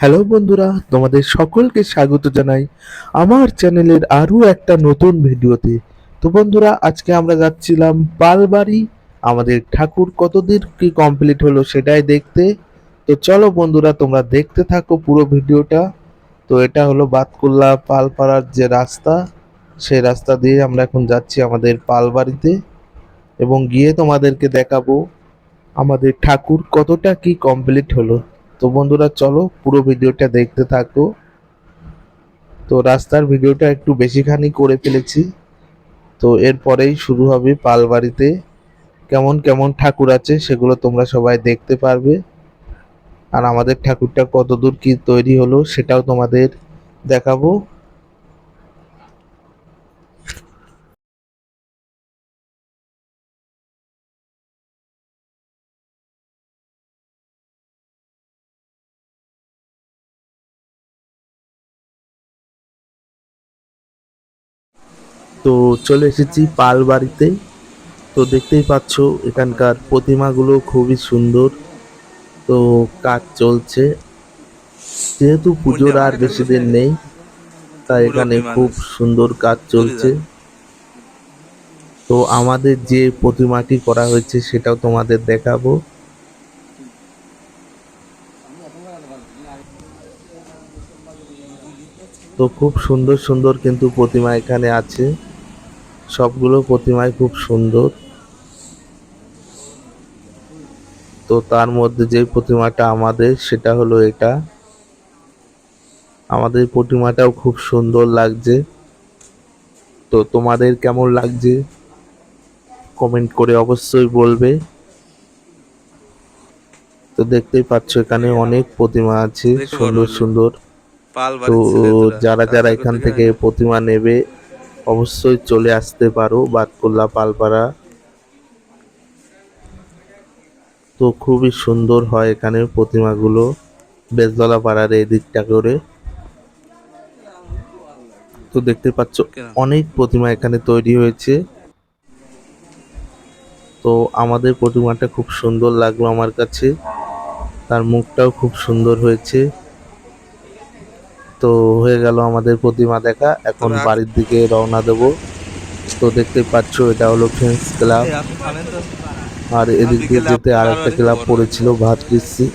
Hello বন্ধুরা, তোমাদের সকলকে স্বাগত জানাই আমার চ্যানেলের আরও একটা নতুন ভিডিওতে। তো বন্ধুরা, আজকে আমরা যাচ্ছিলাম পালবাড়ি আমাদের ঠাকুর কতদিন কি কমপ্লিট হলো সেটাই দেখতে। তো চলো বন্ধুরা, তোমরা দেখতে থাকো পুরো ভিডিওটা। তো এটা হলো বাতকুল্লা পালপাড়ার যে রাস্তা, সেই রাস্তা দিয়ে আমরা এখন যাচ্ছি আমাদের পালবাড়িতে এবং গিয়ে তোমাদেরকে দেখাবো আমাদের ঠাকুর কতটা কি কমপ্লিট হলো। তো বন্ধুরা, চলো পুরো ভিডিওটা দেখতে থাকো। তো রাস্তার ভিডিওটা একটু বেশিখানি করে ফেলেছি। তো এরপরেই শুরু হবে পালবাড়িতে। কেমন কেমন ঠাকুর আছে সেগুলো তোমরা সবাই দেখতে পারবে। আর আমাদের ঠাকুরটা কতদূর কি তৈরি হলো সেটাও তোমাদের দেখাবো। তো চলে এসেছি পাল বাড়িতে তো দেখতেই পাচ্ছ এখানকার প্রতিমাগুলো খুবই সুন্দর। তো কাজ চলছে। যেহেতু পুজোর আর বেশি দিন নেই তাই এখানে খুব সুন্দর কাজ চলছে। তো আমাদের যে প্রতিমাটি করা হয়েছে সেটাও তোমাদের দেখাবো। তো খুব সুন্দর সুন্দর কিন্তু প্রতিমা এখানে আছে। সবগুলো প্রতিমাই খুব সুন্দর। তো তার মধ্যে যে প্রতিমাটা আমাদের সেটা হলো এটা। আমাদের প্রতিমাটাও খুব সুন্দর লাগছে। তো তোমাদের কেমন লাগছে? কমেন্ট করে অবশ্যই বলবে। তো দেখতেই পাচ্ছ এখানে অনেক প্রতিমা আছে সুন্দর সুন্দর। তো যারা যারা এখান থেকে প্রতিমা নেবে অবশ্যই চলে আসতে পারো বাতকুল্লা পালপাড়া। তো খুবই সুন্দর হয় এখানে প্রতিমাগুলো বেজতলা পাড়ার এই দিকটা করে। তো দেখতে পাচ্ছ? অনেক প্রতিমা এখানে তৈরি হয়েছে। তো আমাদের প্রতিমাটা খুব সুন্দর লাগল আমার কাছে। তার মুখটাও খুব সুন্দর হয়েছে। তো হয়ে গেল আমাদের প্রতিমা দেখা। এখন বাড়ির দিকে রওনা দেব। তো দেখতে পাচ্ছ এটা হলো ফ্রেন্স ক্লাব। আর এদিক দিয়ে যেতে আরেকটা আর একটা ক্লাব পড়েছিল ভাত কৃষি